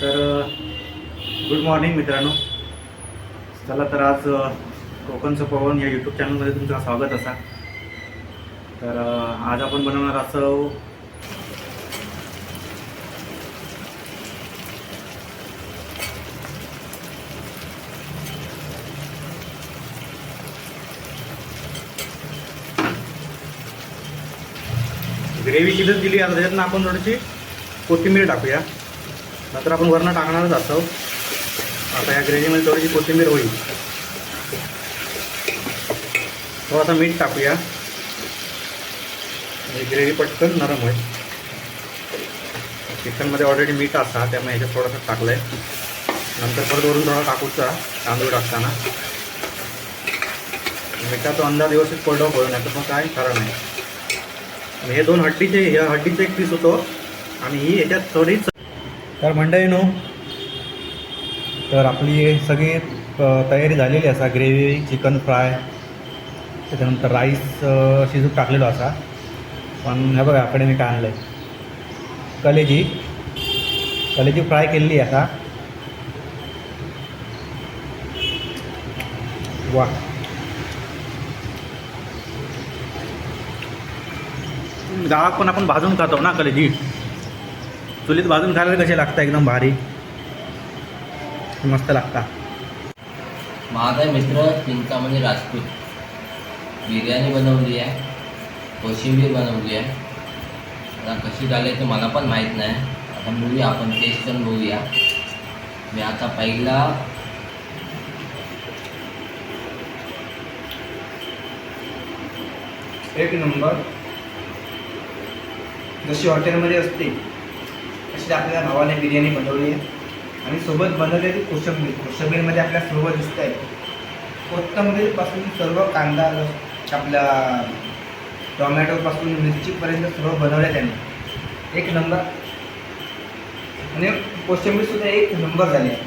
तर good morning मित्रांनो. चला तर आज कोकणचं पवन या यूट्यूब चॅनलमध्ये तुमचं स्वागत असा. तर आज आपण बनवणार असं ग्रेव्ही शिजत दिली आता त्याच्यातनं आपण थोडीशी कोथिंबीर टाकूया. नंतर आपण वरनं टाकणारच असतो. आता या ग्रेव्हीमध्ये थोडीशी कोथिंबीर होईल. थोडासा मीठ टाकूया. ग्रेव्ही पटकन नरम होईल. चिकनमध्ये ऑलरेडी मीठ असा त्यामुळे ह्याच्यात थोडंसं टाकलं आहे नंतर परत वरून थोडा टाकूचा तांदूळ टाकताना. मिठाचा अंदाज व्यवस्थित पडलं नाही तर मग काय? खरं नाही. हे दोन हड्डीचे ह्या हड्डीचे एक पीस होतो. आणि ही याच्यात थोडीच तर मंडळी नो तर आपली सगळी तयारी झालेली असा ग्रेव्ही चिकन फ्राय त्याच्यानंतर राईस अ, शिजूक टाकलेलो असा. पण हे बघा आपल्याकडे मी काय आणलं आहे कलेजी कलेजी फ्राय केलेली आहे आता. वा गावात पण आपण भाजून खातो ना कलेजी? चुलीत भाजून खायला कसे लागतं एकदम भारी. मस्त लागता माझा मित्र चिंतामणी राजपूत. बिर्याणी बनवली आहे कोशिंबीर बनवली आहे. आता कशी झाली ते मला पण माहीत नाही. आता बघूया आपण टेस्ट करून बघूया मी आता पहिला एक नंबर. जशी हॉटेलमध्ये असते अशी आपल्या भावाने बिर्याणी बनवली आहे. आणि सोबत बनवलेली कोशंबीर. कोशंबीरमध्ये आपल्या सर्व दिसत आहे कोथंबीरपासून सर्व कांदा आपल्या टोमॅटोपासून टॉमॅटोपासून मिरचीपर्यंत सर्व बनवले त्यांनी. एक नंबर. आणि कोशिंबीरसुद्धा एक नंबर झाली. आहे